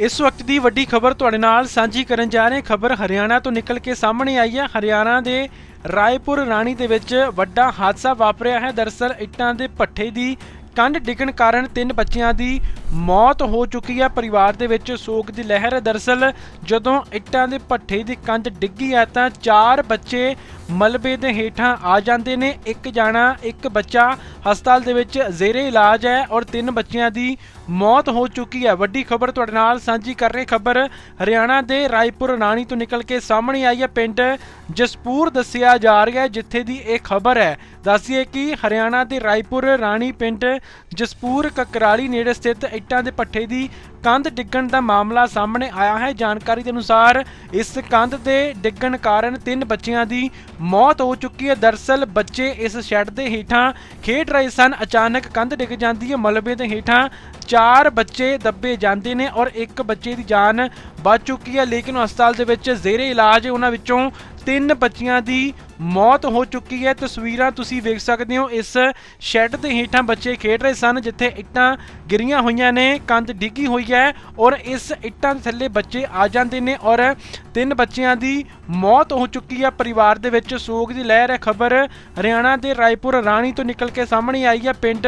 ਇਸ ਵਕਤ ਦੀ ਵੱਡੀ ਖਬਰ ਤੁਹਾਡੇ ਨਾਲ ਸਾਂਝੀ ਕਰਨ ਜਾ ਰਹੇ ਖਬਰ ਹਰਿਆਣਾ ਤੋਂ ਨਿਕਲ ਕੇ ਸਾਹਮਣੇ ਆਈ ਹੈ। ਹਰਿਆਣਾ ਦੇ ਰਾਏਪੁਰ ਰਾਣੀ ਦੇ ਵਿੱਚ ਵੱਡਾ ਹਾਦਸਾ ਵਾਪਰਿਆ ਹੈ। ਦਰਅਸਲ ਇੱਟਾਂ ਦੇ ਭੱਠੇ ਦੀ ਕੰਧ ਡਿੱਗਣ ਕਾਰਨ ਤਿੰਨ ਬੱਚਿਆਂ ਦੀ ਮੌਤ ਹੋ ਚੁੱਕੀ ਹੈ। ਪਰਿਵਾਰ ਦੇ ਵਿੱਚ ਸੋਗ ਦੀ ਲਹਿਰ ਹੈ। ਦਰਅਸਲ ਜਦੋਂ ਇੱਟਾਂ ਦੇ ਭੱਠੇ ਦੀ ਕੰਧ ਡਿੱਗੀ ਹੈ ਤਾਂ ਚਾਰ ਬੱਚੇ ਮਲਬੇ ਦੇ ਹੇਠਾਂ ਆ ਜਾਂਦੇ ਨੇ। ਇੱਕ ਜਾਣਾ, ਇੱਕ ਬੱਚਾ। ਹਸਪਤਾਲ ਦੇ ਵਿੱਚ ਜ਼ੇਰੇ ਇਲਾਜ ਹੈ ਔਰ ਤਿੰਨ ਬੱਚਿਆਂ ਦੀ ਮੌਤ ਹੋ ਚੁੱਕੀ ਹੈ। ਵੱਡੀ ਖਬਰ ਤੁਹਾਡੇ ਨਾਲ ਸਾਂਝੀ ਕਰ ਰਹੇ ਖਬਰ ਹਰਿਆਣਾ ਦੇ ਰਾਏਪੁਰ ਰਾਣੀ ਤੋਂ ਨਿਕਲ ਕੇ ਸਾਹਮਣੇ ਆਈ ਹੈ। ਪਿੰਡ ਜਸਪੂਰ ਦੱਸਿਆ ਜਾ ਰਿਹਾ ਹੈ, ਜਿੱਥੇ ਦੀ ਇਹ ਖਬਰ ਹੈ। ਦੱਸੀਏ ਕਿ ਹਰਿਆਣਾ ਦੇ ਰਾਏਪੁਰ ਰਾਣੀ ਪਿੰਡ ਜਸਪੂਰ ਕਕਰਾਲੀ ਨੇੜੇ ਸਥਿਤ ਇੱਟਾਂ ਦੇ ਪੱਠੇ ਦੀ ਕੰਧ ਡਿੱਗਣ ਦਾ ਮਾਮਲਾ ਸਾਹਮਣੇ ਆਇਆ ਹੈ। ਜਾਣਕਾਰੀ ਦੇ ਅਨੁਸਾਰ ਇਸ ਕੰਧ ਦੇ ਡਿੱਗਣ ਕਾਰਨ ਤਿੰਨ ਬੱਚਿਆਂ ਦੀ ਮੌਤ ਹੋ ਚੁੱਕੀ ਹੈ। ਦਰਸਲ ਬੱਚੇ ਇਸ ਸ਼ੈੱਡ ਦੇ ਹੇਠਾਂ ਖੇਡ ਰਹੇ ਸਨ। ਅਚਾਨਕ ਕੰਧ ਡਿੱਗ ਜਾਂਦੀ ਹੈ। ਮਲਬੇ ਦੇ ਹੇਠਾਂ ਚਾਰ ਬੱਚੇ ਦੱਬੇ ਜਾਂਦੇ ਨੇ ਔਰ ਇੱਕ ਬੱਚੇ ਦੀ ਜਾਨ ਬਚ ਚੁੱਕੀ ਹੈ। ਲੇਕਿਨ ਹਸਪਤਾਲ ਦੇ ਵਿੱਚ ਜ਼ੇਰੇ ਇਲਾਜ ਉਹਨਾਂ ਵਿੱਚੋਂ ਤਿੰਨ ਬੱਚਿਆਂ ਦੀ ਮੌਤ ਹੋ ਚੁੱਕੀ ਹੈ। ਤਸਵੀਰਾਂ ਤੁਸੀਂ ਵੇਖ ਸਕਦੇ ਹੋ। ਇਸ ਸ਼ੈੱਡ ਦੇ ਹੇਠਾਂ ਬੱਚੇ ਖੇਡ ਰਹੇ ਸਨ, ਜਿੱਥੇ ਇੱਟਾਂ ਗਿਰੀਆਂ ਹੋਈਆਂ ਨੇ, ਕੰਧ ਡਿੱਗੀ ਹੋਈ ਹੈ ਔਰ ਇਸ ਇੱਟਾਂ ਦੇ ਥੱਲੇ ਬੱਚੇ ਆ ਜਾਂਦੇ ਨੇ ਔਰ ਤਿੰਨ ਬੱਚਿਆਂ ਦੀ ਮੌਤ ਹੋ ਚੁੱਕੀ ਹੈ। ਪਰਿਵਾਰ ਦੇ ਵਿੱਚ ਸੋਗ ਦੀ ਲਹਿਰ ਹੈ। ਖਬਰ ਹਰਿਆਣਾ ਦੇ ਰਾਏਪੁਰ ਰਾਣੀ ਤੋਂ ਨਿਕਲ ਕੇ ਸਾਹਮਣੇ ਆਈ ਹੈ। ਪਿੰਡ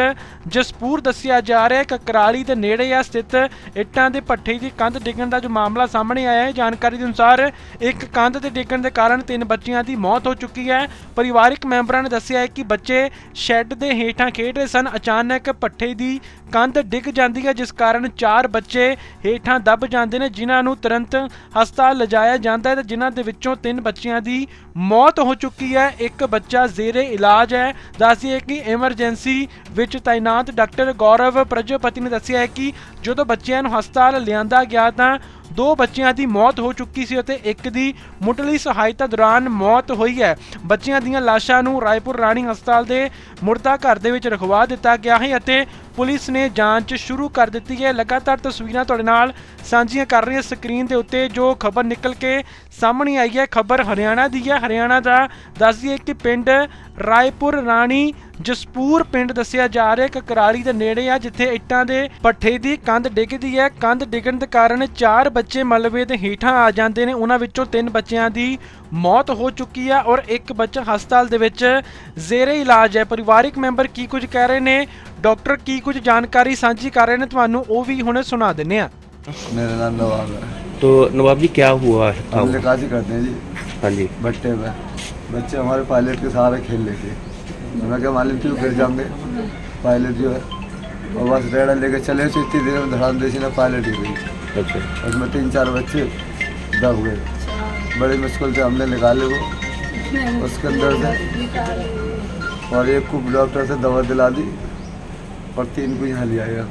ਜਸਪੂਰ ਦੱਸਿਆ ਜਾ ਰਿਹਾ ਹੈ ਕਕਰਾਲੀ ਦੇ ਨੇੜੇ ਆ ਸਥਿਤ ਇੱਟਾਂ ਦੇ ਭੱਠੇ ਦੀ ਕੰਧ ਡਿੱਗਣ ਦਾ ਜੋ ਮਾਮਲਾ ਸਾਹਮਣੇ ਆਇਆ ਹੈ। ਜਾਣਕਾਰੀ ਦੇ ਅਨੁਸਾਰ ਇੱਕ ਕੰਧ ਦੇ ਡਿੱਗਣ ਦੇ ਕਾਰਨ ਤਿੰਨ ਬੱਚਿਆਂ ਦੀ ਮੌਤ ਹੋ ਚੁੱਕੀ ਹੈ? ਪਰਿਵਾਰਕ ਮੈਂਬਰਾਂ ਨੇ ਦੱਸਿਆ ਹੈ ਕਿ ਬੱਚੇ ਸ਼ੈੱਡ ਦੇ ਹੇਠਾਂ ਖੇਡ ਰਹੇ ਸਨ। ਅਚਾਨਕ ਭੱਠੇ ਦੀ ਕੰਧ ਡਿੱਗ ਜਾਂਦੀ ਹੈ, ਜਿਸ ਕਾਰਨ ਚਾਰ ਬੱਚੇ ਹੇਠਾਂ ਦਬ ਜਾਂਦੇ ਨੇ, ਜਿਨ੍ਹਾਂ ਨੂੰ ਤੁਰੰਤ ਹਸਪਤਾਲ ਲਿਜਾਇਆ ਜਾਂਦਾ ਹੈ ਤੇ ਜਿਨ੍ਹਾਂ ਦੇ ਵਿੱਚੋਂ ਤਿੰਨ ਬੱਚਿਆਂ ਦੀ ਮੌਤ ਹੋ ਚੁੱਕੀ ਹੈ। ਇੱਕ ਬੱਚਾ ਜ਼ੇਰੇ ਇਲਾਜ ਹੈ। ਦੱਸਿਏ ਕਿ ਐਮਰਜੈਂਸੀ ਵਿੱਚ ਤਾਇਨਾਤ ਡਾਕਟਰ ਗੌਰਵ ਪ੍ਰਜਪਤੀ ਨੇ ਦੱਸਿਆ ਹੈ ਕਿ ਜਦੋਂ ਬੱਚਿਆਂ ਨੂੰ ਹਸਪਤਾਲ ਲਿਆਂਦਾ ਗਿਆ ਤਾਂ ਦੋ ਬੱਚਿਆਂ ਦੀ ਮੌਤ ਹੋ ਚੁੱਕੀ ਸੀ ਅਤੇ ਇੱਕ ਦੀ ਮੁੱਢਲੀ ਸਹਾਇਤਾ ਦੌਰਾਨ ਮੌਤ ਹੋਈ ਹੈ। ਬੱਚਿਆਂ ਦੀਆਂ ਲਾਸ਼ਾਂ ਨੂੰ ਰਾਏਪੁਰ ਰਾਣੀ ਹਸਪਤਾਲ ਦੇ ਮੁਰਦਾ ਘਰ ਦੇ ਵਿੱਚ ਰਖਵਾ ਦਿੱਤਾ ਗਿਆ ਹੈ ਅਤੇ ਪੁਲਿਸ ਨੇ ਜਾਂਚ ਸ਼ੁਰੂ ਕਰ ਦਿੱਤੀ ਹੈ। ਲਗਾਤਾਰ ਤਸਵੀਰਾਂ ਤੁਹਾਡੇ ਨਾਲ ਸਾਂਝੀਆਂ ਕਰ ਰਹੀ ਹਾਂ। ਸਕਰੀਨ ਦੇ ਉੱਤੇ ਜੋ ਖਬਰ ਨਿਕਲ ਕੇ ਸਾਹਮਣੇ ਆਈ ਹੈ, ਖਬਰ ਹਰਿਆਣਾ ਦੀ ਹੈ। ਹਰਿਆਣਾ ਦਾ ਦੱਸਦੀ ਦਈਏ ਕਿ ਪਿੰਡ ਰਾਏਪੁਰ ਰਾਣੀ ਜਸਪੂਰ ਪਿੰਡ ਦੱਸਿਆ ਜਾ ਰਿਹਾ ਹੈ ਕਰਾਰੀ ਦੇ ਨੇੜੇ ਆ, ਜਿੱਥੇ ਇੱਟਾਂ ਦੇ ਪੱਠੇ ਦੀ ਕੰਧ ਡਿੱਗਦੀ ਹੈ। ਕੰਧ ਡਿੱਗਣ ਦੇ ਕਾਰਨ ਚਾਰ ਬੱਚੇ ਮਲਬੇ ਦੇ ਹੇਠਾਂ ਆ ਜਾਂਦੇ ਨੇ। ਉਹਨਾਂ ਵਿੱਚੋਂ ਤਿੰਨ ਬੱਚਿਆਂ ਦੀ ਮੌਤ ਹੋ ਚੁੱਕੀ ਹੈ ਔਰ ਇੱਕ ਬੱਚਾ ਹਸਪਤਾਲ ਦੇ ਵਿੱਚ ਜ਼ੇਰੇ ਇਲਾਜ ਹੈ। ਪਰਿਵਾਰਿਕ ਮੈਂਬਰ ਕੀ ਕੁਝ ਕਹਿ ਰਹੇ ਨੇ? ਡਾਕਟਰ ਕੀ ਕੁਝ ਜਾਣਕਾਰੀ ਸਾਂਝੀ ਕਰ ਰਹੇ ਨੇ ਤੁਹਾਨੂੰ ਉਹ ਵੀ ਹੁਣੇ ਸੁਣਾ ਦਿੰਨੇ ਆ मेरा नाम नवाब है तो नवाब जी क्या हुआ है था हम वो? निकासी करते हैं जी हाँ जी भट्टे में बच्चे हमारे पायलट के सहारे खेल लेते तो मैं क्या मालूम क्यों गिर जाएंगे पायलट जो है और बस रेड़ा लेके चले तो इतनी देर में धड़ाम देसी ने पायलट ही गई अच्छा उसमें तीन चार बच्चे दब गए बड़ी मुश्किल से हमने निकाले वो उसके अंदर से और एक को डॉक्टर से दवा दिला दी और तीन को यहाँ ले आया।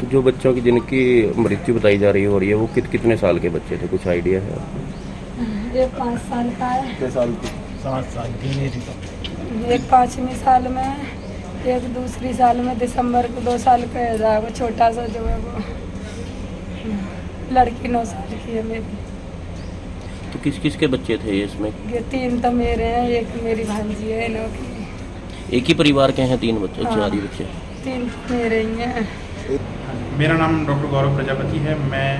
तो जो बच्चों की जिनकी मृत्यु बताई जा रही हो रही है वो कित कितने साल के बच्चे थे? कुछ आइडिया है आपको? ये पाँच साल का है। साल की। एक पाँचवीं साल में एक दूसरी साल में दिसंबर को दो साल का है वो छोटा सा जो है वो। लड़की नौ साल की है मेरी। तो किस किस के बच्चे थे ये इसमें? ये तीन तो मेरे हैं एक मेरी भांजी है इन्हों की। एक ही परिवार के हैं तीन बच्चे हाँ। चार ही बच्चे? तीन तो मेरे ही मेरा नाम डॉक्टर गौरव प्रजापति है। मैं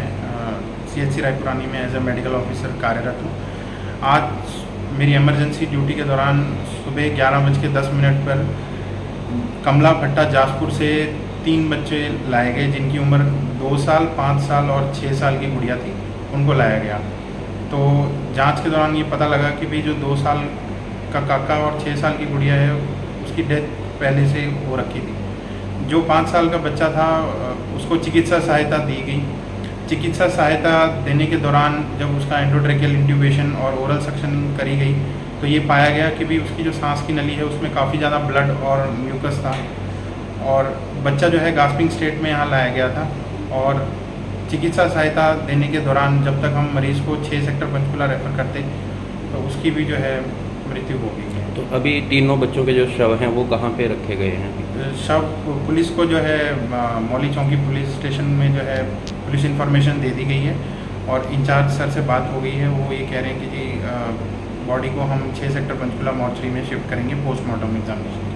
सी एच सी रायपुरानी में एज ए मेडिकल ऑफिसर कार्यरत हूँ। आज मेरी इमरजेंसी ड्यूटी के दौरान सुबह ग्यारह बज के दस मिनट पर कमला भट्टा जासपुर से तीन बच्चे लाए गए, जिनकी उम्र दो साल, पाँच साल और छः साल की गुड़िया थी। उनको लाया गया। तो जाँच के दौरान ये पता लगा कि भाई जो दो साल का काका और छः साल की गुड़िया है, उसकी डेथ पहले से हो रखी थी। जो पाँच साल का बच्चा था, उसको चिकित्सा सहायता दी गई। चिकित्सा सहायता देने के दौरान जब उसका एंडोट्रेकियल इंट्यूबेशन और ओरल सक्शन करी गई तो ये पाया गया कि भी उसकी जो सांस की नली है, उसमें काफ़ी ज़्यादा ब्लड और म्यूकस था। और बच्चा जो है गास्पिंग स्टेट में यहाँ लाया गया था। और चिकित्सा सहायता देने के दौरान जब तक हम मरीज़ को छः सेक्टर पंचकुला रेफर करते तो उसकी भी जो है मृत्यु हो गई है तो अभी तीनों बच्चों के जो शव हैं वो कहाँ पे रखे गए हैं? शव पुलिस को जो है मौली चौकी पुलिस स्टेशन में जो है पुलिस इंफॉर्मेशन दे दी गई है और इंचार्ज सर से बात हो गई है। वो ये कह रहे हैं कि जी बॉडी को हम छः सेक्टर पंचकुला मॉर्चरी में शिफ्ट करेंगे पोस्टमार्टम एग्जामिनेशन।